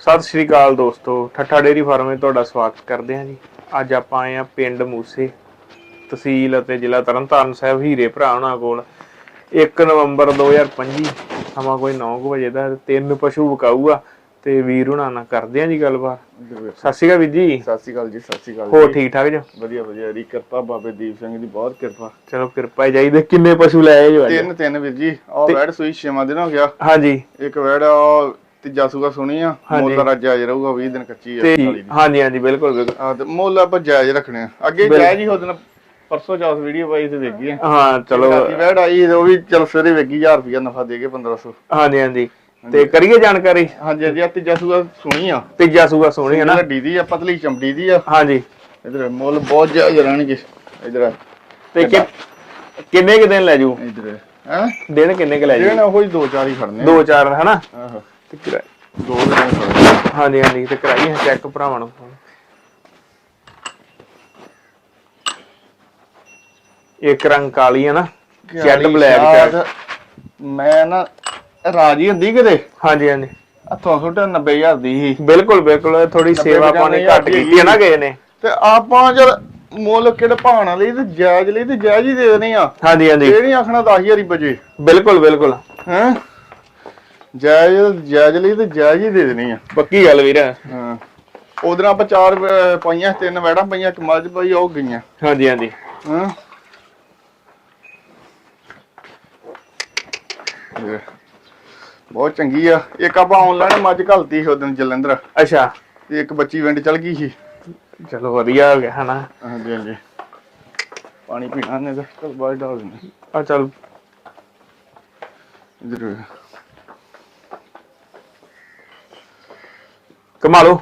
ਸਤਿ ਸ਼੍ਰੀ ਅਕਾਲ ਦੋਸਤੋ ਠੱਠਾ dairy farm ਵਿੱਚ ਤੁਹਾਡਾ ਸਵਾਗਤ ਕਰਦੇ ਹਾਂ ਜੀ। ਅੱਜ ਆਪਾਂ ਆਏ ਆ ਪਿੰਡ ਮੂਸੇ ਤਹਿਸੀਲ ਅਤੇ ਜ਼ਿਲ੍ਹਾ ਤਰਨਤਾਰਨ ਸਾਹਿਬ ਹੀਰੇ ਭਰਾ ਉਹਨਾਂ ਕੋਲ। 1 ਨਵੰਬਰ 2025 ਸਮਾਂ ਕੋਈ 9 ਵਜੇ ਦਾ ਤਿੰਨ ਪਸ਼ੂ ਵਿਕਾਊ ਆ ਤੇ ਵੀਰ ਹੁਣਾਂ ਨਾਲ ਕਰਦੇ ਆ ਜੀ ਗੱਲਬਾਤ। ਸਤਿ ਸ਼੍ਰੀ ਅਕਾਲ ਵੀਰ ਜੀ। ਸਤਿ ਸ਼੍ਰੀ ਅਕਾਲ ਜੀ ਸਤਿ ਸ਼੍ਰੀ ਅਕਾਲ ਹੋਰ। ਠੀਕ ਠਾਕ ਜੋ? ਵਧੀਆ ਵਧੀਆ। ਦੀ ਕਿਰਪਾ ਬਾਬੇ ਦੀਪ ਸਿੰਘ ਦੀ ਬਹੁਤ ਕਿਰਪਾ। ਚਲੋ ਕਿਰਪਾ ਹੀ ਚਾਹੀਦੀ। ਕਿੰਨੇ ਪਸ਼ੂ ਲੈ ਆਏ ਜੋ ਅੱਜ? ਤਿੰਨ ਤਿੰਨ ਵੀਰ ਜੀ। ਆ ਵੈੜ ਸੂਈ ਛੇਵਾਂ ਦਿਨ ਹੋ ਗਿਆ। ਹਾਂਜੀ। ਇੱਕ ਵੈੜ ਆ ਤੀਜਾ ਸੂਗਾ ਸੁਣੀ ਆ। ਮੁੱਲ ਦਾ ਜਾਇਜ਼ ਰਹੂਗਾ 20 ਦਿਨ ਕੱਚੀ ਆ ਤੇ ਸਾਲੀ ਦੀ। ਹਾਂਜੀ ਹਾਂਜੀ ਬਿਲਕੁਲ ਬਿਲਕੁਲ। ਆ ਤੇ ਮੁੱਲ ਆਪਾਂ ਜਾਇਜ਼ ਰੱਖਣੇ ਆ। ਅੱਗੇ ਜਾਇਜ਼ ਹੀ ਹੋ ਦਿਨ ਪਰਸੋਂ ਚੌਥ ਵੀਡੀਓ ਪਾਈ ਤੇ ਵੇਖੀ ਆ। ਹਾਂ ਚਲੋ। ਰਾਤੀ ਵੈੜ ਆਈ ਤੇ ਉਹ ਵੀ ਚਲ ਸਵੇਰੇ ਵੇਖੀ 1000 ਰੁਪਇਆ ਨਫਾ ਦੇ ਕੇ 1500 ਹਾਂਜੀ ਹਾਂਜੀ। ਤੇ ਕਰੀਏ ਜਾਣਕਾਰੀ? ਹਾਂਜੀ ਹਾਂਜੀ ਆ ਤੀਜਾ ਸੂਗਾ ਸੁਣੀ ਆ। ਤੀਜਾ ਸੂਗਾ ਸੋਹਣੀ ਹੈ ਨਾ? ਵੱਡੀ ਦੀ ਆ ਪਤਲੀ ਚਮੜੀ ਦੀ ਆ। ਹਾਂਜੀ। ਇਧਰ ਮੁੱਲ ਬਹੁਤ ਜਾਇਜ਼ ਰਹਿਣਗੇ। ਇਧਰ ਤੇ ਕਿ ਕਿੰਨੇ ਕੁ ਦਿਨ ਲੈ ਜੂ? ਇਧਰ ਹੈ? ਦਿਨ ਕਿੰਨੇ ਕੁ ਲੈ ਜੂ? ਜਿਹੜਾ ਉਹ ਹੀ ਦੋ ਚਾਰ ਹੀ ਖੜਨੇ ਆ। ਦੋ ਚਾਰ ਹਨਾ ਆਹੋ। ਤੇ ਕਰਾ- ਦੋ ਦਿਨ ਖੜਨੇ ਆ। ਹਾਂਜੀ ਹਾਂਜੀ ਤੇ ਕਰਾਈਏ ਚੈੱਕ ਭਰਾਵਾਂ ਨੂੰ। ਇੱਕ ਰੰਗ ਕਾਲੀ ਹੈ ਨਾ ਜੈਡ ਬਲੈਕ ਸ਼ਾਇਦ ਮੈਂ ਨਾ ਰਾਜੀ ਹੁੰਦੀ ਕਿਤੇ? ਹਾਂਜੀ ਹਾਂਜੀ। ਹੱਥੋਂ ਸੁੱਟ 90000 ਦੀ ਸੀ। ਬਿਲਕੁਲ ਬਿਲਕੁਲ ਥੋੜੀ ਸੇਵਾ ਪਾਣੀ ਘੱਟ ਕੀਤੀ ਹੈ ਨਾ ਗਏ ਨੇ। ਤੇ ਆਪਾਂ ਜਦ ਮੁੱਲ ਕਿਹੜੇ ਭਾਣਾ ਲਈ ਤੇ ਜਾਇਜ਼ ਲਈ ਤੇ ਜਾਇਜ਼ ਹੀ ਦੇ ਦੇਣੀ ਆ। ਹਾਂਜੀ ਹਾਂਜੀ। ਇਹ ਨਹੀਂ ਆਖਣਾ 10000 ਹੀ ਬਜੇ ਬਿਲਕੁਲ ਬਿਲਕੁਲ। ਹੈ? ਜਾਇਜ਼ ਜਾਇਜ਼ ਲਈ ਤੇ ਜਾਇਜ਼ ਹੀ ਦੇ ਦੇਣੀ ਆ। ਪੱਕੀ ਗੱਲ ਵੀਰ। ਹਾਂ। ਉਧਰ ਆਪਾਂ ਚਾਰ ਅਹ, ਪਾਈਆਂ ਤਿੰਨ ਵੈੜਾਂ ਪਈਆਂ ਇੱਕ ਮੱਝ ਪਈ ਉਹ ਗਈਆਂ। ਹਾਂਜੀ ਹਾਂਜੀ। ਹਾਂ। ਬਹੁਤ ਚੰਗੀ ਆ। ਇੱਕ ਆਪਾਂ ਆਨਲਾਈਨ ਮੱਝ ਘਲਤੀ ਸੀ ਉਦੋਂ ਜਲੰਧਰ। ਅੱਛਾ। ਤੇ ਇੱਕ ਬੱਚੀ ਵਿੰਡ ਚਲ ਗਈ ਸੀ। ਚਲੋ ਵਧੀਆ ਹੋ ਗਿਆ ਹਨਾ। ਹਾਂਜੀ ਹਾਂਜੀ। ਪਾਣੀ ਪੀਣਾ ਨੇ ਤਾਂ। ਬਾਹਰ ਡਾਲ ਦਿੰਦੇ। ਆ ਚਲ। ਇਧਰ। ਕਮਾ ਲਓ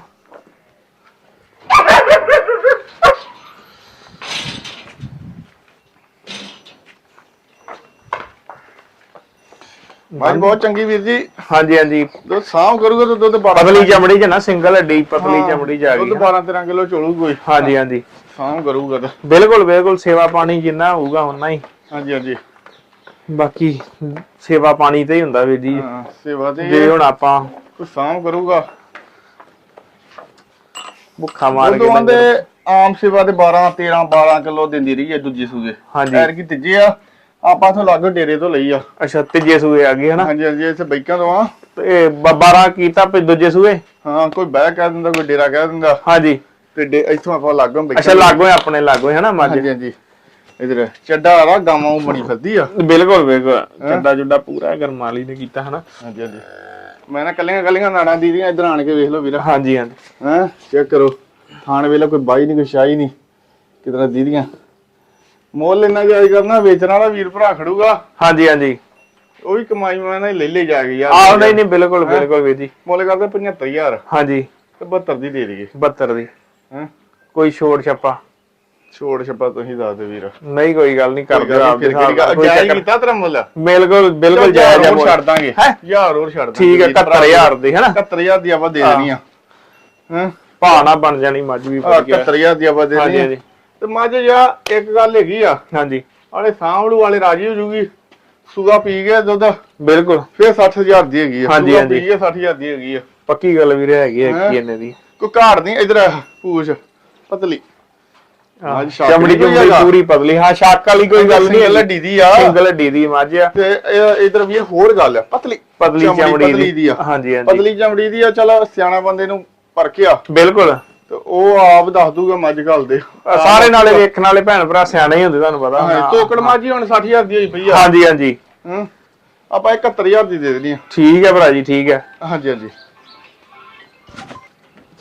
ਮੱਝ ਬਹੁਤ ਚੰਗੀ ਵੀਰ ਜੀ। ਹਾਂਜੀ ਹਾਂਜੀ। ਦੁੱਧ ਸਾਂਭ ਕਰੂਗਾ ਤਾਂ ਦੁੱਧ 12 ਪਤਲੀ ਚਮੜੀ ਚ ਨਾ ਸਿੰਗਲ ਹੱਡੀ ਪਤਲੀ ਚਮੜੀ ਚ ਆ ਦੁੱਧ ਗਈ 12 13 ਕਿਲੋ ਚੋਲੂ ਕੋਈ ਹਾਂਜੀ ਹਾਂਜੀ। ਸਾਂਭ ਕਰੂਗਾ ਤਾਂ। ਬਿਲਕੁਲ ਬਿਲਕੁਲ ਸੇਵਾ ਪਾਣੀ ਜਿੰਨਾ ਹੋਊਗਾ ਉਨਾ ਹੀ। ਹਾਂਜੀ ਹਾਂਜੀ। ਬਾਕੀ ਸੇਵਾ ਪਾਣੀ ਤੇ ਹੀ ਹੁੰਦਾ ਵੀਰ ਜੀ। ਹਾਂ ਸੇਵਾ ਤੇ ਜੇ ਹੁਣ ਆਪਾਂ ਕੋਈ ਸਾਂਭ ਕਰੂਗਾ। ਭੁੱਖਾ ਮਾਰ ਕੇ ਉਦੋਂ ਆਂਦੇ ਆਮ ਸੇਵਾ ਦੇ 12 13 12 ਕਿਲੋ ਦਿੰਦੀ ਰਹੀ ਹੈ ਦੂਜੀ ਸੂਗੇ ਹਾਂਜੀ। ਐਰ ਕੀ ਤੀਜੇ ਆ ਆਪਾਂ ਤੋਂ ਲੱਗ ਡੇਰੇ ਤੋਂ ਲਈ ਆ। ਅੱਛਾ ਤੀਜੇ ਸੂਏ ਆ ਗਏ ਹਨਾ? ਹਾਂਜੀ ਹਾਂਜੀ ਇੱਥੇ ਬੈਕਾਂ ਤੋਂ ਆ। ਤੇ 12 ਕੀਤਾ ਪੇ ਦੂਜੇ ਸੂਏ? ਹਾਂ ਕੋਈ ਬਹਿ ਕਹਿ ਦਿੰਦਾ ਕੋਈ ਡੇਰਾ ਕਹਿ ਦਿੰਦਾ। ਹਾਂਜੀ। ਤੇ ਇੱਥੋਂ ਆਪਾਂ ਲੱਗੋਂ ਬੈਕਾਂ ਅੱਛਾ ਲਾਗੋ ਆਪਣੇ ਲਾਗੋ ਹਨਾ ਮੱਝ? ਹਾਂਜੀ ਹਾਂਜੀ। ਇਧਰ ਚੱਡਾ ਆ ਗਾਵਾਂ ਉਹ ਬਣੀ ਫਿਰਦੀ ਆ। ਬਿਲਕੁਲ ਬਿਲਕੁਲ। ਚੱਡਾ ਜੁੱਡਾ ਪੂਰਾ ਗਰਮਾਲੀ ਨੇ ਕੀਤਾ ਹਨਾ? ਹਾਂਜੀ ਹਾਂਜੀ। ਮੈਂ ਨਾ ਕੱਲੀਆਂ ਕੱਲੀਆਂ ਨਾੜਾਂ ਦੀਦੀਆਂ ਇੱਧਰ ਆਣ ਕੇ ਵੇਖ ਲਓ ਵੀਰਾ। ਹਾਂਜੀ ਹਾਂਜੀ। ਹਾਂ? ਚੈੱਕ ਕਰੋ। ਖਾਣ ਵੇਲੇ ਕੋਈ ਬਾਈ ਨਹੀਂ ਕੋਈ ਸ਼ਾਹੀ ਨਹੀਂ ਕਿਤਨਾ ਦੀਦੀਆਂ। ਮੁੱਲ ਇੰਨਾ ਜਾਇਜ਼ ਕਰਨਾ ਵੇਚਣ ਵਾਲਾ ਵੀਰ ਭਰਾ ਖੜੂਗਾ। ਹਾਂਜੀ ਹਾਂਜੀ। ਉਹ ਵੀ ਕਮਾਈ ਮੈਂ ਨਾ ਲੈ ਲੈ ਜਾ ਕੇ ਯਾਰ। ਆਹ ਨਹੀਂ ਨਹੀਂ ਬਿਲਕੁਲ ਬਿਲਕੁਲ ਵੀਰ ਜੀ। ਮੁੱਲ ਕਰਦੇ 75000 ਹਾਂਜੀ। ਤੇ 72 ਦੀ ਦੇ ਦਈਏ। 72 ਦੀ। ਹਾਂ? ਕੋਈ ਛੋੜ ਛੱਪਾ ਛੋੜ ਛੱਪਾ ਤੁਸੀਂ ਦੱਸ ਦਿਓ ਵੀਰ। ਨਹੀਂ ਕੋਈ ਗੱਲ ਨਹੀਂ ਕਰਦੇ ਆਪ ਦੇ ਹਿਸਾਬ ਨਾਲ। ਕੋਈ ਜਾਇਜ਼ ਕੀਤਾ ਤੇਰਾ ਮੁੱਲ। ਬਿਲਕੁਲ ਬਿਲਕੁਲ ਜਾਇਜ਼ ਹੋਰ ਮੁੱਲ। ਛੱਡ ਦਾਂਗੇ। ਹੈਂ? ਯਾਰ ਹੋਰ ਛੱਡ ਦਾਂਗੇ ਠੀਕ ਹੈ ਵੀਰ ਭਰਾ। 71000 ਦੀ ਹਨਾ? 71000 ਦੀ ਆਪਾਂ ਦੇ ਦੇਣੀ ਆ। ਹਾਂ? ਭਾਣਾ ਬਣ ਜਾਣੀ ਮੱਝ ਵੀ ਆਹ, ਵਧੀਆ 71000 ਦੀ ਆਪਾਂ ਦੇ ਦੇਣੀ ਆ। ਹਾਂਜੀ ਤੇ ਮੱਝ ਜਾ ਇੱਕ ਗੱਲ ਹੈਗੀ ਆ। ਹਾਂਜੀ। ਆਲੇ ਸਾਂਭੜੂ ਵਾਲੇ ਰਾਜੀ ਹੋ ਜੂਗੀ। ਸੂਗਾ ਪੀ ਗਿਆ ਦੁੱਧ। ਬਿਲਕੁਲ। ਫਿਰ 60000 ਦੀ ਹੈਗੀ ਆ। ਹਾਂਜੀ, ਸੂਗਾ ਹਾਂਜੀ। ਪੀ ਗਿਆ 60000 ਦੀ ਹੈਗੀ ਆ। ਪੱਕੀ ਗੱਲ ਵੀਰੇ ਹੈਗੀ ਹੈ? ਕੀ ਇਹਨੇ ਦੀ। ਕੋਈ ਘਾੜ ਨਹੀਂ ਇਧਰ ਪੂਛ। ਪਤਲੀ। ਅੱਜ ਸ਼ੱਕ ਚਮੜੀ। ਪੂਰੀ ਪਤਲੀ। ਹਾਂ ਸ਼ੱਕ ਵਾਲੀ ਕੋਈ ਗੱਲ ਨਹੀਂ ਸਿੰਗਲ ਹੱਡੀ ਦੀ ਆ। ਸਿੰਗਲ ਹੱਡੀ ਦੀ ਮੱਝ ਆ। ਤੇ ਇਧਰ ਵੀ ਇਹ ਹੋਰ ਗੱਲ ਆ ਪਤਲੀ। ਪਤਲੀ ਚਮੜੀ ਪਤਲੀ ਦੀ ਆ। ਹਾਂਜੀ ਹਾਂਜੀ। ਪਤਲੀ ਚਮੜੀ ਦੀ ਆ ਚਲ ਸਿਆਣਾ ਬੰਦੇ ਨੂੰ ਪਰਖਿਆ। ਬਿਲਕੁਲ। ਤੇ ਉਹ ਆਪ ਦੱਸ ਦੂਗਾ ਮੱਝ ਗੱਲ ਦੇ। ਆਹ ਸਾਰੇ ਨਾਲੇ ਵੇਖਣ ਵਾਲੇ ਭੈਣ ਭਰਾ ਸਿਆਣੇ ਹੀ ਹੁੰਦੇ ਤੁਹਾਨੂੰ ਪਤਾ। ਹਾਂ, ਤੋਕੜ ਮੱਝ ਹੀ ਹੁਣ 60000 ਦੀ ਹੋਈ ਪਈ ਆ। ਹਾਂਜੀ ਹਾਂਜੀ। ਹੂੰ ਆਪਾਂ 71000 ਦੀ ਦੇ ਦੇਣੀ ਆ। ਠੀਕ ਹੈ ਭਰਾ ਜੀ ਠੀਕ ਹੈ। ਹਾਂਜੀ ਹਾਂਜੀ।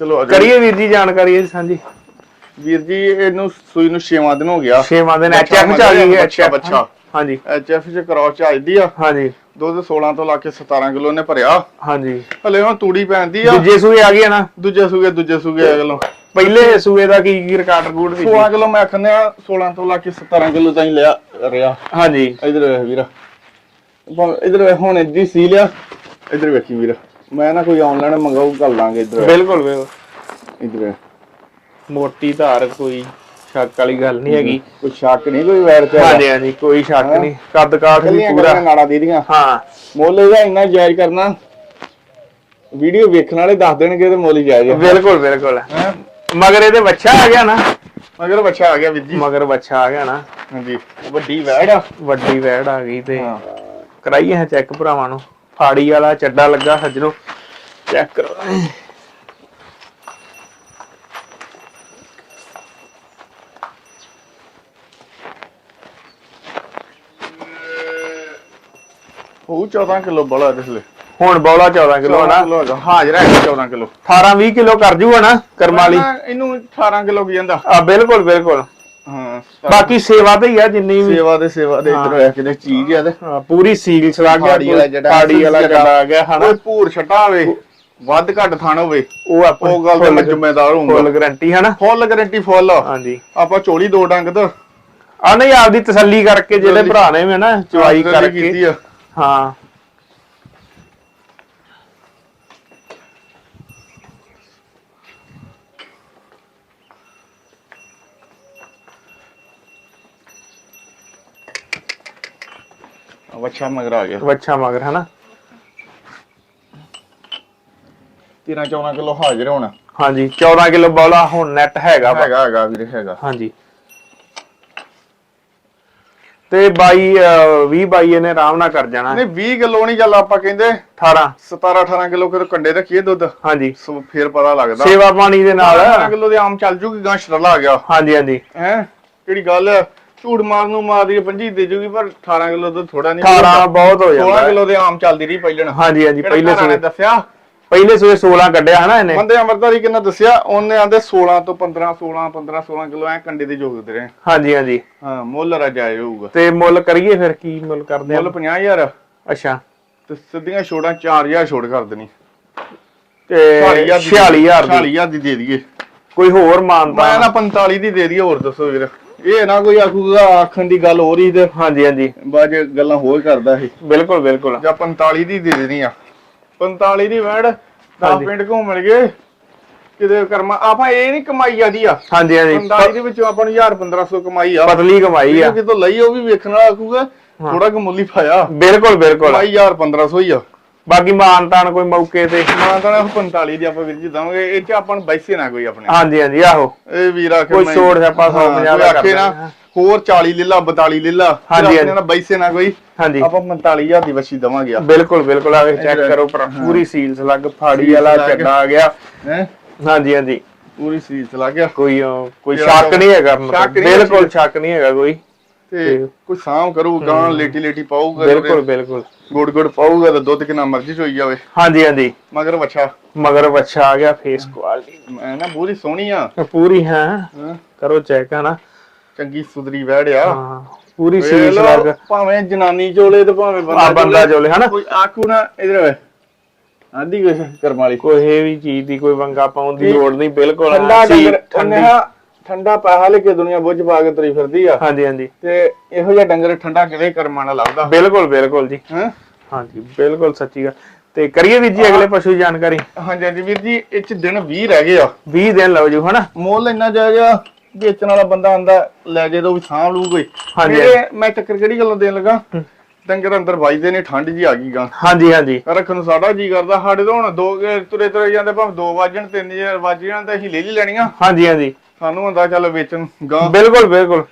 ਚਲੋ ਆ। ਕਰੀਏ ਵੀਰ ਜੀ ਜਾਣਕਾਰੀ ਸਾਂਝੀ ਵੀਰ ਜੀ ਇਹਨੂੰ ਸੂਈ ਨੂੰ 6ਵਾਂ ਦਿਨ ਹੋ ਗਿਆ। ਛੇਵਾਂ ਦਿਨ ਬੱਚਾ ਐਚਐਫ ਚ ਆ ਗਈ ਹੈ ਬੱਚਾ, ਬੱਚਾ। ਹਾਂਜੀ। ਐਚਐਫ ਚ ਕ੍ਰੋਸ ਚ ਆਈਦੀ ਆ। ਹਾਂਜੀ। ਦੁੱਧ 16 ਤੋਂ ਲਾ ਕੇ 17 ਕਿਲੋ ਨੇ ਭਰਿਆ। ਹਾਂਜੀ। ਹਲੇ ਹੁਣ ਤੂੜੀ ਪੈਂਦੀ ਆ। ਦੂਜੇ ਸੂਏ ਆ ਗਏ ਨਾ। ਦੂਜੇ ਸੂਗੇ ਦੂਜੇ ਸੂਗੇ ਅਗਲੋਂ। ਪਹਿਲੇ ਸੂਏ ਦਾ ਕੀ ਕੀ ਰਿਕਾਰਡ ਰਿਕੂਡ ਸੀ? 16 ਕਿਲੋ ਮੈਂ ਆਖਨੇ ਆ 16 ਤੋਂ ਲਾ ਕੇ 17 ਕਿਲੋ ਤਾਈਂ ਲਿਆ ਰਿਆ। ਹਾਂਜੀ। ਇਧਰ ਵੇਖ ਵੀਰਾ। ਇਧਰ ਹੁਣ ਇੱਦੀ ਸੀ ਲਿਆ ਇਧਰ ਵੇਖੀ ਵੀਰਾ। ਮੈਂ ਨਾ ਕੋਈ ਆਨਲਾਈਨ ਮੰਗਾਉ ਕਰ ਲਾਂਗੇ ਇਧਰ ਬਿਲਕੁਲ ਬਿਲਕੁਲ। ਇਧਰ ਮੋਟੀ ਧਾਰ ਕੋਈ ਸ਼ੱਕ ਵਾਲੀ ਗੱਲ ਨਹੀਂ ਹੈਗੀ। ਕੋਈ ਸ਼ੱਕ ਨਹੀਂ ਕੋਈ ਵੈਰ ਤੇ ਹਾਂਜੀ ਹਾਂਜੀ ਕੋਈ ਸ਼ੱਕ ਨਹੀਂ। ਕੱਦ ਕਾਠ ਵੀ ਪੂਰਾ। ਨਾੜਾ ਦੇ ਦੀਆਂ ਹਾਂ। ਮੁੱਲ ਇਹਦਾ ਇੰਨਾ ਜਾਇਜ਼ ਕਰਨਾ। ਵੀਡੀਓ ਵੇਖਣ ਵਾਲੇ ਦੱਸ ਦੇਣਗੇ ਤੇ ਮੁੱਲ ਹੀ ਜਾਇਜ਼ ਆ। ਬਿਲਕੁਲ ਬਿਲਕੁਲ। ਹੈਂ? ਮਗਰ ਇਹਦੇ ਬੱਚਾ ਆ ਗਿਆ ਨਾ। ਮਗਰ ਬੱਚਾ ਆ ਗਿਆ ਵੀਰ ਜੀ। ਮਗਰ ਬੱਚਾ ਆ ਗਿਆ ਨਾ। ਹਾਂਜੀ ਵੱਡੀ ਵੈੜ ਆ। ਵੱਡੀ ਵੈੜ ਆ ਗਈ ਤੇ ਹਾਂ। ਕਰਾਈਏ ਹਾਂ ਚੈੱਕ ਭਰਾਵਾਂ ਨੂੰ। ਫਾੜੀ ਵਾਲਾ ਚੱਡਾ ਲੱਗਾ ਸੱਜਣੋ ਚੈੱਕ ਕਰੋ ਉਹ 14 ਕਿਲੋ ਬੜਾ ਦਿਸਲੇ ਹੁਣ ਬੌਲਾ 14 ਕਿਲੋ ਨਾ। ਹਾਜ਼ਰ ਹੈ 14 ਕਿਲੋ। 18 20 ਕਿਲੋ ਕਰ ਜੂਗਾ ਨਾ ਕਰਮਾਲੀ ਇਹਨੂੰ 18 ਕਿਲੋ ਕੀ ਜਾਂਦਾ। ਆ ਬਿਲਕੁਲ ਬਿਲਕੁਲ। ਹਾਂ ਬਾਕੀ ਸੇਵਾ ਤੇ ਹੀ ਆ ਜਿੰਨੀ ਵੀ। ਸੇਵਾ ਦੇ ਸੇਵਾ ਦੇ ਇਧਰ ਹੋਇਆ ਕਿਤੇ ਚੀਜ਼ ਆ ਤੇ। ਹਾਂ, ਪੂਰੀ ਸੀਲ ਸਲਾ ਗਿਆ ਫਾੜੀ ਵਾਲਾ ਜਿਹੜਾ ਆ ਗਿਆ ਹਨਾ ਕੋਈ ਭੂਰ ਛੱਟਾ ਹੋਵੇ ਵੱਧ ਘੱਟ ਥਾਣ ਹੋਵੇ ਉਹ ਆਪਾਂ ਉਹ ਗੱਲ ਤੇ ਮੈਂ ਜ਼ਿੰਮੇਦਾਰ ਫੁੱਲ ਹੋਊਂਗਾ ਗਾਰੰਟੀ ਹਨਾ ਫੁੱਲ ਗਾਰੰਟੀ ਫੁੱਲ। ਹਾਂਜੀ। ਆਪਾਂ ਚੋਲੀ ਦੋ ਡੰਗ ਤੋਂ। ਆ ਨਹੀਂ ਆਪਦੀ ਤਸੱਲੀ ਕਰਕੇ ਜਿਹੜੇ ਭਰਾ ਨੇ ਵੀ ਨਾ ਚਵਾਈ ਕਰਕੇ। ਕੀਤੀ ਆ। ਹਾਂ। ਵੱਛਾ ਮਗਰ ਆ ਗਿਆ। ਵੱਛਾ ਮਗਰ ਹਨਾ? 13 14 ਕਿਲੋ ਹਾਜ਼ਰ ਹੋਣਾ। ਹਾਂਜੀ 14 ਕਿਲੋ ਬੌਲਾ ਹੁਣ ਨੈਟ ਹੈਗਾ ਵਾ। ਹੈਗਾ ਹੈਗਾ ਵੀਰੇ ਹੈਗਾ। ਹਾਂਜੀ। ਤੇ 22 20 22 ਇਹਨੇ ਆਰਾਮ ਨਾਲ ਕਰ ਜਾਣਾ। ਨਹੀਂ 20 ਕਿਲੋ ਨਹੀਂ ਚੱਲ ਆਪਾਂ ਕਹਿੰਦੇ। 18 17 18 ਕਿਲੋ ਕਿਲੋ ਕੰਡੇ ਰੱਖੀਏ ਦੁੱਧ। ਹਾਂਜੀ। ਸੋ ਫੇਰ ਪਤਾ ਲੱਗਦਾ। ਸੇਵਾ ਪਾਣੀ ਦੇ ਨਾਲ। 18 ਕਿਲੋ ਦੇ ਆਮ ਚੱਲ ਜੂਗੀ ਗਾਂ ਸ਼ਰਲਾ ਆ ਗਿਆ। ਹਾਂਜੀ ਹਾਂਜੀ। ਹੈ? ਕਿਹੜੀ ਗੱਲ ਹੈ? ਝੂੜ ਮਾਰਨ ਨੂੰ ਮਾਰਦੀ ਪੰਜੀ ਦੇ ਜੂਗੀ ਪਰ 18 ਕਿਲੋ ਤੋਂ ਥੋੜਾ ਨਹੀਂ 18 ਬਹੁਤ ਹੋ 16 ਜਾਂਦਾ। ਹੈ। ਕਿਲੋ ਦੇ ਆਮ ਚੱਲਦੀ ਰਹੀ ਪਹਿਲਣ। ਹਾਂਜੀ ਹਾਂਜੀ ਪਹਿਲੇ ਪਹਿਲੇ ਸੂਏ ਦੱਸਿਆ? ਪਹਿਲੇ ਸੂਏ 16 ਕੱਢਿਆ ਹਨਾ ਇਹਨੇ। ਬੰਦੇ ਅਮਰਦਾਰੀ ਕਿੰਨਾ ਦੱਸਿਆ? ਉਹਨੇ ਆਂਦੇ 16 ਤੋਂ 15 16 15 16 ਕਿਲੋ ਐ ਕੰਡੇ ਦੇ ਜੋਗਦੇ ਰਹੇ। ਹਾਂਜੀ ਹਾਂਜੀ। ਹਾਂ ਮੁੱਲ ਰਜਾਇ ਹੋਊਗਾ। ਤੇ ਮੁੱਲ ਕਰੀਏ ਫਿਰ ਕੀ ਮੁੱਲ ਕਰਦੇ ਮੁੱਲ ਆ 50000 ਅੱਛਾ। ਤੇ ਸਿੱਧੀਆਂ ਛੋੜਾਂ 4000 ਛੋੜ ਕਰ ਦੇਣੀ। ਤੇ 46000 ਦੀ 46000 ਦੀ। ਦੇ ਦਈਏ। ਕੋਈ ਹੋਰ ਮਾਨਤਾ? ਮੈਂ ਨਾ 45 ਦੀ ਦੇ ਦਈਏ ਹੋਰ ਦੱਸੋ ਵੀਰ। ਇਹ ਨਾ ਕੋਈ ਆਖੂਗਾ ਆਖਣ ਦੀ ਗੱਲ ਹੋ ਰਹੀ ਤੇ ਹਾਂਜੀ ਹਾਂਜੀ। ਬਾਅਦ ਗੱਲਾਂ ਹੋਰ ਕਰਦਾ ਇਹ। ਬਿਲਕੁਲ ਬਿਲਕੁਲ। ਜਾਂ 45 ਦੀ ਦੇ ਦੇਣੀ ਆ। 45 ਦੀ ਵੈੜ 10 ਹਾਂਜੀ। ਪਿੰਡ ਘੁੰਮਣ ਗਏ ਕਿਤੇ ਕਰਮਾ ਆਪਾਂ ਇਹ ਨਹੀਂ ਕਮਾਈ ਆਦੀ ਆ। ਹਾਂਜੀ ਹਾਂਜੀ। 45 ਦੇ ਵਿੱਚੋਂ ਆਪਾਂ ਨੂੰ 1000 1500 ਕਮਾਈ ਆ। ਪਤਲੀ ਕਮਾਈ ਆ। ਕਿਤੋਂ ਲਈ ਉਹ ਵੀ ਵੇਖਣ ਵਾਲਾ ਆਖੂਗਾ ਥੋੜਾ ਕੁ ਮੁੱਲ ਹੀ ਪਾਇਆ। ਬਿਲਕੁਲ ਬਿਲਕੁਲ। ਕਮਾਈ 1000 1500 ਹੀ ਆ। ਬਾਕੀ ਮਾਨਤਾਨ ਕੋਈ ਮੌਕੇ ਤੇ? ਮਾਂ ਤਾਂ 45 ਦੀ ਆਪਾਂ ਵੀਰ ਜੀ ਦਵਾਂਗੇ ਇਹ ਚ ਆਪਾਂ ਨੂੰ ਬੈਸੇ ਨਾ ਕੋਈ ਆਪਣੇ। ਹਾਂਜੀ ਹਾਂਜੀ ਆਹੋ। ਇਹ ਵੀਰ ਆਖੇ ਕੋਈ ਛੋੜ ਛਾਪਾ ਸੌ ਹਾਂ, ਪੰਜਾਹ ਕੋਈ ਦਾ ਆਖੇ ਕਰ ਨਾ। ਹੋਰ 40 ਲੀਲਾ 42 ਲੀਲਾ ਹਾਂਜੀ, ਹਾਂਜੀ। ਹਾਂਜੀ। ਬੈਸੇ ਨਾ ਕੋਈ। ਹਾਂਜੀ। ਆਪਾਂ 45000 ਦੀ ਬੱਚੀ ਦਵਾਂਗੇ ਆ ਬਿਲਕੁਲ ਬਿਲਕੁਲ ਆ ਕੇ ਚੈੱਕ। ਕਰੋ ਪਰ ਪੂਰੀ ਸੀਲਸ ਲੱਗ ਫਾੜੀ ਸੀਲਸ ਵਾਲਾ। ਚੱਡਾ ਆ ਗਿਆ। ਹੈ? ਹਾਂਜੀ ਹਾਂਜੀ। ਪੂਰੀ ਸੀਸ ਲੱਗ ਗਿਆ। ਕੋਈ ਕੋਈ ਸ਼ੱਕ ਨਹੀਂ ਹੈਗਾ ਬਿਲਕੁਲ ਸ਼ੱਕ ਨਹੀਂ ਹੈਗਾ ਕੋਈ। ਤੇ ਕੋਈ ਸਾਮ ਕਰੂ ਗਾਂ ਲੇਟੀ ਲੇਟੀ ਪਾਊਗਾ ਬਿਲਕੁਲ ਬਿਲਕੁਲ। ਗੁੜ ਗੁੜ ਪਾਊਗਾ ਤਾਂ ਦੁੱਧ ਕਿੰਨਾ ਮਰਜ਼ੀ ਚੋਈ ਜਾਵੇ। ਹਾਂਜੀ ਹਾਂਜੀ। ਮਗਰ ਵੱਛਾ। ਮਗਰ ਬੱਚਾ ਆ ਗਿਆ ਫੇਸ ਕੁਆਲਿਟੀ ਮੈਂ ਨਾ ਪੂਰੀ ਸੋਹਣੀ ਆ। ਪੂਰੀ ਹੈ। ਕਰੋ ਚੈੱਕ ਹਨਾ ਚੰਗੀ ਸੁਧਰੀ ਵੜਿਆ ਹਾਂ। ਪੂਰੀ ਸੀਲਸ ਲੱਗ ਭਾਵੇਂ ਜਨਾਨੀ ਚੋਲੇ ਤੇ ਭਾਵੇਂ ਆ ਬੰਦਾ ਜੋਲੇ ਹਨਾ? ਕੋਈ ਆਖੂ ਨਾ ਇਧਰ ਵੇ। ਆਦੀ ਕੋਈ ਕਰਮ ਵਾਲੀ। ਕੋਈ ਵੀ ਚੀਜ਼ ਦੀ ਕੋਈ ਵੰਗਾ ਪਾਉਣ ਦੀ ਲੋੜ ਨਹੀਂ ਬਿਲਕੁਲ ਠੰਡਾ ਡੰਗਰ ਠੰਡੀ। ਠੰਡਾ ਪੈਸਾ ਲੈ ਕੇ ਦੁਨੀਆ ਬੁੱਝ ਪਾ ਕੇ ਤੁਰੀ ਫਿਰਦੀ ਆ। ਹਾਂਜੀ ਹਾਂਜੀ। ਤੇ ਇਹੋ ਜਿਹਾ ਡੰਗਰ ਠੰਡਾ ਕਿਵੇਂ ਕਰਮਾਂ ਨਾਲ ਲੱਭਦਾ ਬਿਲਕੁਲ ਬਿਲਕੁਲ ਜੀ। ਹੈ? ਹਾਂਜੀ ਬਿਲਕੁਲ ਸੱਚੀ ਗੱਲ। ਤੇ ਕਰੀਏ ਵੀਰ ਜੀ ਅਗਲੇ ਪਸ਼ੂ ਦੀ ਜਾਣਕਾਰੀ? ਹਾਂਜੀ ਹਾਂਜੀ ਵੀਰ ਜੀ ਇਹ ਚ ਦਿਨ 20 ਰਹਿ ਗਏ ਆ। 20 ਦਿਨ ਲਓ ਜੀ ਹਨਾ? ਮੁੱਲ ਇੰਨਾ ਜਾਇਜ਼ ਆ ਵੇਚਣ ਵਾਲਾ ਬੰਦਾ ਆਂਦਾ ਲੈ ਜੇ ਉਹ ਵੀ ਸਾਂਭ ਲੂ ਕੋਈ। ਹਾਂਜੀ। ਮੇਰੇ ਮੈਂ ਚੱਕਰ ਕਿਹੜੀ ਗੱਲੋਂ ਦੇਣ ਲੱਗਾ? ਡੰਗਰ ਅੰਦਰ ਵੱਜਦੇ ਨੇ ਠੰਡ ਜੀ ਆ ਗਈ ਗਾ। ਹਾਂਜੀ ਹਾਂਜੀ। ਰੱਖਣ ਨੂੰ ਸਾਡਾ ਜੀ ਕਰਦਾ ਸਾਡੇ ਤੋਂ ਹੁਣ ਦੋ ਕੁ ਤੁਰੇ ਤੁਰੇ ਜਾਂਦੇ ਭਾਵੇਂ ਦੋ ਵੱਜਣ ਤਿੰਨ ਜੇ ਵੱਜ ਜਾਣ ਤਾਂ ਅਸੀਂ ਲੈ ਲਈ ਲੈਣੀਆਂ। ਹਾਂਜੀ ਹਾਂਜੀ। ਸਾਨੂੰ ਹੁੰਦਾ ਚੱਲ ਵੇਚਣ ਗਾਂ। ਬਿਲਕੁਲ ਬਿਲਕੁਲ।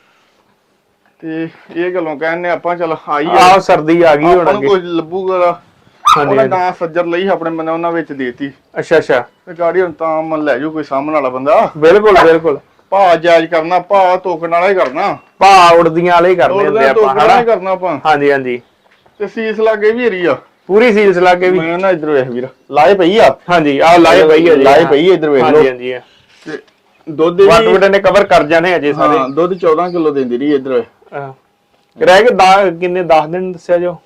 ਤੇ ਇਹ ਗੱਲੋਂ ਕਹਿੰਨੇ ਆਪਾਂ ਚੱਲ ਆਈ ਆ। ਆਹ ਸਰਦੀ ਆ ਗਈ ਹੁਣ ਆਪਾਂ ਨੂੰ ਅੱਗੇ। ਕੁਝ ਲੱਭੂਗਾ ਹਾਂਜੀ ਉਹਨੇ ਹਾਂਜੀ। ਗਾਂ ਸੱਜਰ ਲਈ ਆਪਣੇ ਬੰਦੇ ਉਹਨਾਂ ਵਿੱਚ ਦੇਤੀ। ਅੱਛਾ ਅੱਛਾ। ਤੇ ਗਾੜੀ ਹੁਣ ਤਾਂ ਮਨ ਲੈ ਜਾਊ ਕੋਈ ਸਾਹਮਣ ਵਾਲਾ ਬੰਦਾ। ਬਿਲਕੁਲ ਬਿਲਕੁਲ। ਭਾਅ ਜਾਇਜ਼ ਕਰਨਾ ਭਾਅ ਤੋਕਣ ਵਾਲਾ ਹੀ ਕਰਨਾ। ਭਾ ਉੜਦੀਆਂ ਵਾਲੇ ਹੀ ਕਰਨੇ ਹੁੰਦੇ ਉਹਦਾ ਆਪਾਂ ਤੋਕਣ ਵਾਲਾ ਹੀ ਹਨਾ ਕਰਨਾ ਆਪਾਂ। ਹਾਂਜੀ ਹਾਂਜੀ। ਤੇ ਸੀਸ ਲਾਗੇ ਵੀ ਹਰੀ ਆ। ਪੂਰੀ ਸੀਲਸ ਲੱਗੇ ਵੀ। ਮੈਂ ਨਾ ਇਧਰ ਵੇਖ ਵੀਰ ਲਾਏ ਪਈ ਆ। ਹਾਂਜੀ ਆਹ ਲਾਏ ਪਈ ਹੈ ਜੀ। ਲਾਏ ਪਈ ਆ, ਇੱਧਰ ਵੇਖ ਹਾਂਜੀ ਲਓ। ਹਾਂਜੀ ਤੇ ਦੁੱਧ ਵਾਟ ਵੀ ਵਟੇ ਨੇ ਕਵਰ ਕਰ ਜਾਣੇ ਅਜੇ ਸਾਰੇ ਹਾਂ ਦੁੱਧ 14 ਕਿਲੋ ਦਿੰਦੀ ਰਹੀ ਇਧਰ। ਹਾਂ। ਰਹਿ ਗਏ ਦਸ- ਕਿੰਨੇ 10 ਦਿਨ ਦੱਸਿਆ ਜੋ?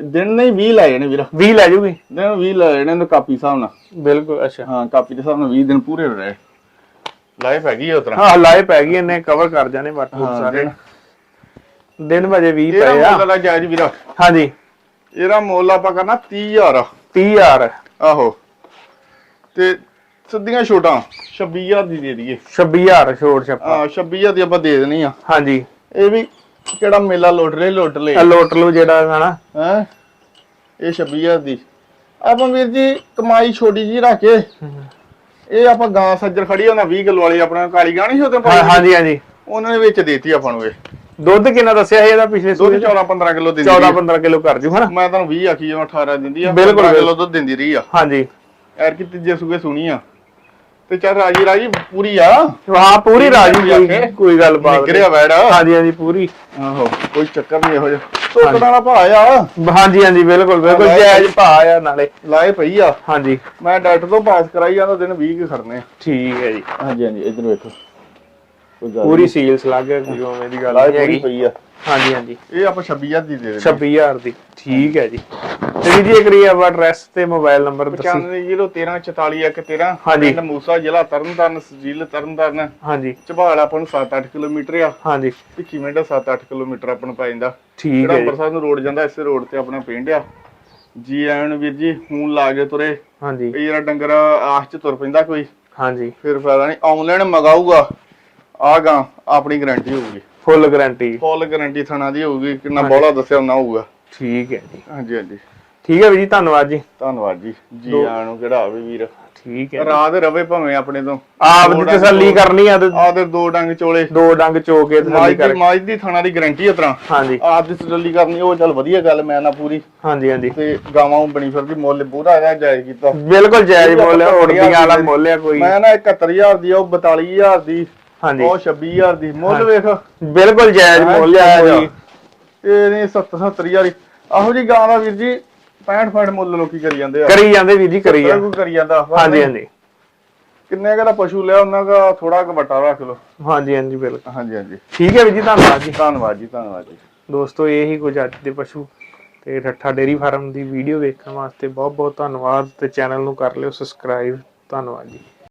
ਦਿਨ ਨਹੀਂ 20 ਲਾਏ ਨੇ ਵੀਰ। 20 ਲੈ ਜੂਗੀ? ਦਿਨ 20 ਲਾਏ ਨੇ ਕਾਪੀ ਹਿਸਾਬ ਨਾਲ। ਬਿਲਕੁਲ ਅੱਛਾ। ਹਾਂ ਕਾਪੀ ਦੇ ਹਿਸਾਬ ਨਾਲ 20 ਦਿਨ ਪੂਰੇ ਰਹੇ। ਲਾਈਫ ਹੈਗੀ ਆ ਉਤਰਾ ਹਾਂ ਲਾਏ ਪੈ ਗਈ ਇਹਨੇ ਕਵਰ ਕਰ ਜਾਣੇ ਵਾਟ ਸਾਰੇ। ਦਿਨ। ਵਜੇ 20 ਇਹਦਾ ਪਏ ਆ। ਮੁੱਲ ਦਾ ਜਾਇਜ਼ ਵੀਰਾ। ਹਾਂਜੀ। ਇਹਦਾ ਮੁੱਲ ਆਪਾਂ ਕਰਨਾ 30000 30000 ਆਹੋ। ਤੇ ਸਿੱਧੀਆਂ ਛੋਟਾਂ 26000 ਦੀ ਦੇ ਦਈਏ। 26000 ਛੋੜ ਛੱਪਾ। ਹਾਂ 26000 ਦੀ ਆਪਾਂ ਦੇ ਦੇਣੀ ਆ। ਹਾਂਜੀ। ਇਹ ਵੀ ਕਿਹੜਾ ਮੇਲਾ ਲੁੱਟ ਲੈ ਲੁੱਟ ਲੈ ਇਹ ਲੋਟ ਲੂ ਜਿਹੜਾ ਹਨਾ। ਹੈ? ਇਹ 26000 ਦੀ। ਆਪਾਂ ਵੀਰ ਜੀ ਕਮਾਈ ਛੋਟੀ ਜੀ ਰੱਖ ਕੇ। ਇਹ ਆਪਾਂ ਗਾਂ ਸੱਜਰ ਖੜੀ ਉਹਨਾਂ 20 ਕਿਲੋ ਵਾਲੀ ਆਪਣਾ ਕਾਲੀ ਗਾਂ ਨਹੀਂ ਉਹਦੇ ਹਾਂ ਹਾਂਜੀ ਹਾਂਜੀ। ਉਹਨਾਂ ਨੇ ਵਿੱਚ ਦੇਤੀ ਆਪਾਂ ਨੂੰ ਇਹ। ਦੁੱਧ ਕਿੰਨਾ ਦੱਸਿਆ ਸੀ ਇਹਦਾ ਪਿਛਲੇ ਦੁੱਧ ਸੂਏ 14 15 ਕਿਲੋ ਦਿੰਦੀ 14 ਰਹੀ 15 ਕਿਲੋ ਕਰ ਜੂ ਹਨਾ? ਮੈਂ ਤੁਹਾਨੂੰ 20 ਆਖੀ ਜਿਵੇਂ 18 ਦਿੰਦੀ ਆ ਬਿਲਕੁਲ, 15 ਕਿਲੋ ਦੁੱਧ ਦਿੰਦੀ ਰਹੀ ਆ। ਹਾਂਜੀ। ਐਰ ਕਿ ਤੀਜੇ ਸੂਏ ਸੁਣੀ ਆ। ਤੇ ਚੱਲ ਰਾਜੀ ਰਾਜੀ ਪੂਰੀ ਆ। ਹਾਂ ਪੂਰੀ ਰਾਜੀ ਕੋਈ ਕੋਈ ਗੱਲ ਬਾਤ ਨਿਕਰਿਆ ਵੈੜ। ਹਾਂਜੀ ਹਾਂਜੀ ਪੂਰੀ। ਆਹੋ ਕੋਈ ਚੱਕਰ ਨਹੀਂ ਇਹੋ ਜਿਹਾ। ਟੋਕਣ ਵਾਲਾ ਭਾਅ ਆ। ਹਾਂਜੀ ਹਾਂਜੀ ਬਿਲਕੁਲ ਬਿਲਕੁਲ। ਹਾਂ, ਜਾਇਜ਼ ਭਾਅ ਆ ਨਾਲੇ। ਲਾਏ ਪਈ ਆ। ਹਾਂਜੀ। ਮੈਂ ਡਾਕਟਰ ਤੋਂ ਪਾਸ ਕਰਾਈ ਜਾਂਦਾ ਦਿਨ 20 ਕੁ ਖੜਨੇ ਠੀਕ ਹੈ ਜੀ। ਹਾਂਜੀ ਹਾਂਜੀ ਇਧਰ ਵੇਖੋ। ਪੂਰੀ ਸੀਲਸ ਲੱਗ ਗਈ ਉਵੇਂ ਦੀ ਗੱਲ ਨਹੀਂ ਪੂਰੀ ਪਈ ਆ। ਹਾਂਜੀ ਹਾਂਜੀ। ਇਹ ਆਪਾਂ 26000 ਦੀ ਦੇ ਦਿੰਦੇ 26000 ਦੀ। ਠੀਕ ਹੈ ਜੀ। ਵੀ ਜੀ ਇੱਕ ਰੀ ਆਪ ਐਡਰੈਸ ਤੇ ਮੋਬਾਈਲ ਨੰਬਰ ਦੱਸੀ। 9501341113 ਹਾਂਜੀ। ਪਿੰਡ ਮੂਸਾ ਜ਼ਿਲ੍ਹਾ ਤਰਨਤਾਰਨ ਤਹਿਸੀਲ ਤਰਨਤਾਰਨ। ਹਾਂਜੀ। ਝਬਾਲ ਆਪਾਂ ਨੂੰ 7-8 ਕਿਲੋਮੀਟਰ ਆ। ਹਾਂਜੀ। ਭਿੱਖੀ ਮਿੰਟ 7-8 ਕਿਲੋਮੀਟਰ ਆਪਾਂ ਨੂੰ ਪੈ ਜਾਂਦਾ। ਠੀਕ ਜਿਹੜਾ ਹੈ ਜੀ। ਅੰਮ੍ਰਿਤਸਰ ਨੂੰ ਰੋਡ ਜਾਂਦਾ ਇਸੇ ਰੋਡ ਤੇ ਆਪਣਾ ਪਿੰਡ ਆ। ਜੀ ਆਇਆਂ ਨੂੰ ਵੀਰ ਜੀ ਹੁਣ ਲਾ ਕੇ ਤੁਰੇ। ਹਾਂਜੀ। ਜਿਹੜਾ ਡੰਗਰ ਆਸ ਚ ਤੁਰ ਪੈਂਦਾ ਕੋਈ। ਹਾਂਜੀ। ਫਿਰ ਫਾਇਦਾ ਨਹੀਂ ਆਨਲਾਈਨ ਮਗਾਊਗਾ। ਆਗਾ ਆਪਣੀ ਗਾਰੰਟੀ ਹੋਊਗੀ। ਫੁੱਲ ਗਾਰੰਟੀ ਫੁੱਲ ਗਾਰੰਟੀ ਥਾਣਾ ਦੀ ਹੋਊਗੀ ਕਿੰਨਾ ਬੋਲਾ ਦੱਸਿਆ ਨਾ ਹੋਊਗਾ। ਠੀਕ ਹੈ ਜੀ। ਹਾਂਜੀ ਹਾਂਜੀ। ਠੀਕ ਹੈ ਵੀ ਜੀ ਧੰਨਵਾਦ ਜੀ। ਧੰਨਵਾਦ ਜੀ। ਜੀ ਆਇਆਂ ਨੂੰ ਕਿਹੜਾ ਆਵੇ ਵੀਰ। ਠੀਕ ਹੈ ਰਾਤ ਰਵੇ ਭਾਵੇਂ ਆਪਣੇ ਤੋਂ। ਆਪ ਦੋ ਤਸੱਲੀ ਕਰਨੀ ਆ ਤੇ ਦੋ ਡੰਗ ਚੋਲੇ। ਦੋ ਡੰਗ ਚੋ ਕੇ ਤਸੱਲੀ ਕਰਕੇ। ਮਾਜ ਦੀ ਥਾਣਾ ਦੀ ਗਾਰੰਟੀ ਉਤਰਾ ਹਾਂਜੀ। ਆਪ ਦੀ ਤਸੱਲੀ ਕਰਨੀ ਉਹ ਚੱਲ ਵਧੀਆ ਗੱਲ ਮੈਂ ਨਾ ਪੂਰੀ। ਹਾਂਜੀ ਹਾਂਜੀ। ਤੇ ਗਾਵਾਂ ਨੂੰ ਬਣੀ ਫਿਰਦੀ ਮੁੱਲ ਪੂਰਾ ਇਹਦਾ ਜਾਇਜ਼ ਕੀਤਾ। ਬਿਲਕੁਲ ਜਾਇਜ਼ ਬੋਲਿਆ ਆਪਾਂ ਉੜਦੀਆਂ ਵਾਲਾ ਬੋਲਿਆ ਕੋਈ। ਮੈਂ ਨਾ 71000 ਦੀ ਆ, ਉਹ 42000 ਦੀ। ਹਾਂਜੀ। ਉਹ 26000 ਦੀ। ਮੁੱਲ ਵੇਖ। ਬਿਲਕੁਲ ਜਾਇਜ਼ ਹਾਂ, ਆ। ਕੋਈ ਇਹ ਨਹੀਂ 70 70000 ਦੀ ਆਹੋ ਜੀ ਗਾਂ ਦਾ ਵੀਰ ਜੀ 65 65 ਮੁੱਲ ਲੋਕੀ ਕਰੀ ਜਾਂਦੇ ਆ। ਕਰੀ ਜਾਂਦੇ ਵੀਰ ਜੀ ਕਰੀ ਜਾਂਦੇ। ਕੁਝ ਕਰੀ ਜਾਂਦਾ ਹਾਂਜੀ ਹਾਂਜੀ। ਕਿੰਨੇ ਕੁ ਦਾ ਪਸ਼ੂ ਲਿਆ ਉਹਨਾਂ ਦਾ ਥੋੜਾ ਕੁ ਵੱਟਾ ਰੱਖ ਲਓ। ਹਾਂਜੀ ਹਾਂਜੀ ਬਿਲਕੁਲ। ਹਾਂਜੀ ਹਾਂਜੀ। ਠੀਕ ਹੈ ਵੀਰ ਜੀ ਧੰਨਵਾਦ ਜੀ। ਧੰਨਵਾਦ ਜੀ ਧੰਨਵਾਦ ਜੀ। ਦੋਸਤੋ ਇਹ ਹੀ ਕੁਝ ਅੱਜ ਦੇ ਪਸ਼ੂ ਤੇ ਠੱਠਾ ਡੇਰੀ ਫਾਰਮ ਦੀ ਵੀਡੀਓ ਵੇਖਣ ਵਾਸਤੇ ਬਹੁਤ ਬਹੁਤ ਧੰਨਵਾਦ ਤੇ ਚੈਨਲ ਨੂੰ ਕਰ ਲਿਓ ਸਬਸਕ੍ਰਾਈਬ। ਧੰਨਵਾਦ ਜੀ।